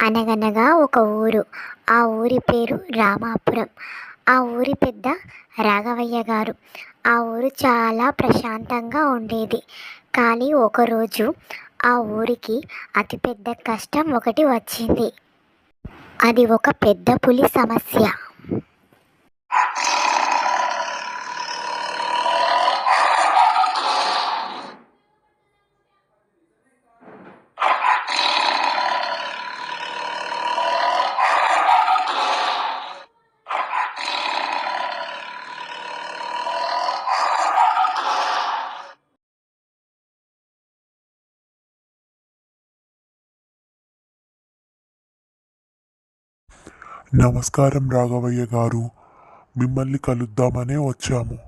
అనగనగా ఒక ఊరు. ఆ ఊరి పేరు రామాపురం. ఆ ఊరి పెద్ద రాఘవయ్య గారు. ఆ ఊరు చాలా ప్రశాంతంగా ఉండేది. కానీ ఒకరోజు ఆ ఊరికి అతిపెద్ద కష్టం ఒకటి వచ్చింది. అది ఒక పెద్ద పులి సమస్య. నమస్కారం రాఘవయ్య గారు. మిమ్మల్ని కలుద్దామనే వచ్చాము.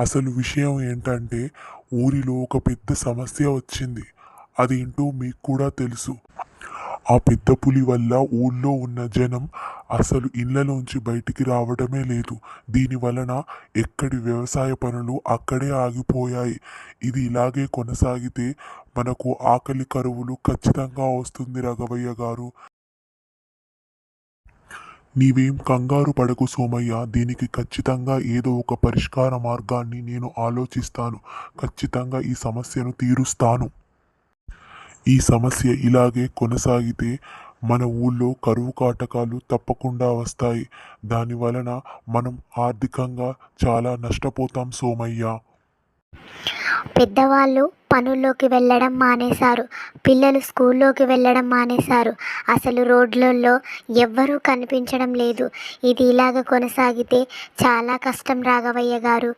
అసలు విషయం ఏంటంటే ఊరిలో ఒక పెద్ద సమస్య వచ్చింది. అది ఏంటో మీకు కూడా తెలుసు. ఆ పెద్ద పులి వల్ల ఊళ్ళో ఉన్న జనం అసలు ఇళ్ళలోంచి బయటికి రావడమే లేదు. దీని వలన ఎక్కడి వ్యవసాయ పనులు అక్కడే ఆగిపోయాయి. ఇది ఇలాగే కొనసాగితే మనకు ఆకలి కరువులు ఖచ్చితంగా వస్తుంది రాఘవయ్య గారు. నీవేం కంగారు పడకు సోమయ్య. దీనికి ఖచ్చితంగా ఏదో ఒక పరిష్కార మార్గాన్ని నేను ఆలోచిస్తాను. ఖచ్చితంగా ఈ సమస్యను తీరుస్తాను. ఈ సమస్య ఇలాగే కొనసాగితే మన ఊళ్ళో కరువు కాటకాలు తప్పకుండా వస్తాయి. దాని వలన మనం ఆర్థికంగా చాలా నష్టపోతాం సోమయ్య. పెద్దవాళ్ళు పనుల్లోకి వెళ్ళడం మానేశారు. పిల్లలు స్కూల్లోకి వెళ్ళడం మానేశారు. అసలు రోడ్లలో ఎవ్వరూ కనిపించడం లేదు. ఇది ఇలాగ కొనసాగితే చాలా కష్టం రాఘవయ్య గారు.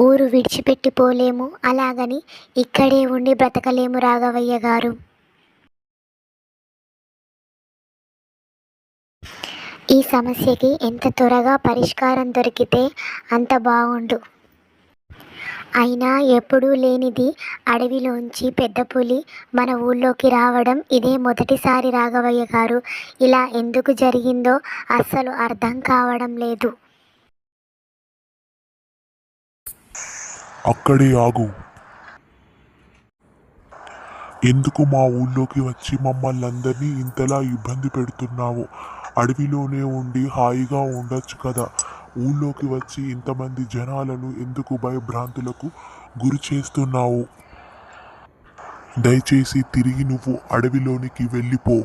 ఊరు విడిచిపెట్టిపోలేము అలాగని ఇక్కడే ఉండి బ్రతకలేము రాఘవయ్య గారు. ఈ సమస్యకి ఎంత త్వరగా పరిష్కారం దొరికితే అంత బాగుండు అయినా ఎప్పుడూ లేనిది అడవిలోంచి పెద్ద పులి మన ఊళ్ళోకి రావడం ఇదే మొదటిసారి రాఘవయ్య గారు. ఇలా ఎందుకు జరిగిందో అస్సలు అర్థం కావడం లేదు. అక్కడే ఆగు. ఎందుకు మా ఊళ్ళోకి వచ్చి మమ్మల్ని అందరినీ ఇంతలా ఇబ్బంది పెడుతున్నావు? అడవిలోనే ఉండి హాయిగా ఉండొచ్చు కదా. ఊళ్ళోకి వచ్చి ఇంతమంది జనాలను ఎందుకు భయభ్రాంతులకు గురి చేస్తున్నావు? దయచేసి తిరిగి నువ్వు అడవిలోనికి వెళ్ళిపో.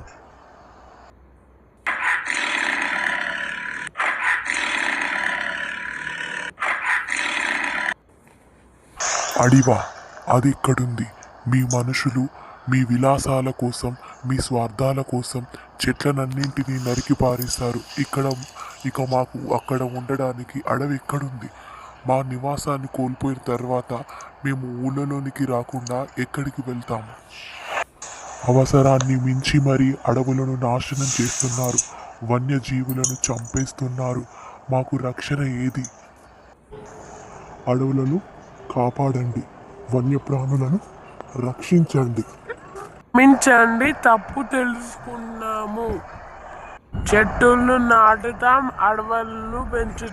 అడివా అది ఇక్కడుంది. మీ మనుషులు మీ విలాసాల కోసం మీ స్వార్థాల కోసం చెట్లనన్నింటినీ నరికి ఇక్కడ ఇక మాకు అక్కడ ఉండడానికి అడవి ఎక్కడుంది మా నివాసాన్ని కోల్పోయిన తర్వాత మేము ఊళ్ళలోనికి రాకుండా ఎక్కడికి వెళ్తాము అవసరాన్ని మించి మరీ అడవులను నాశనం చేస్తున్నారు. వన్యజీవులను చంపేస్తున్నారు. మాకు రక్షణ ఏది? అడవులను కాపాడండి. వన్యప్రాణులను రక్షించండి. మించండి తప్పు తెలుసుకున్నాము. చెట్టులను నాటుతాం అడవులను పెంచుతాం.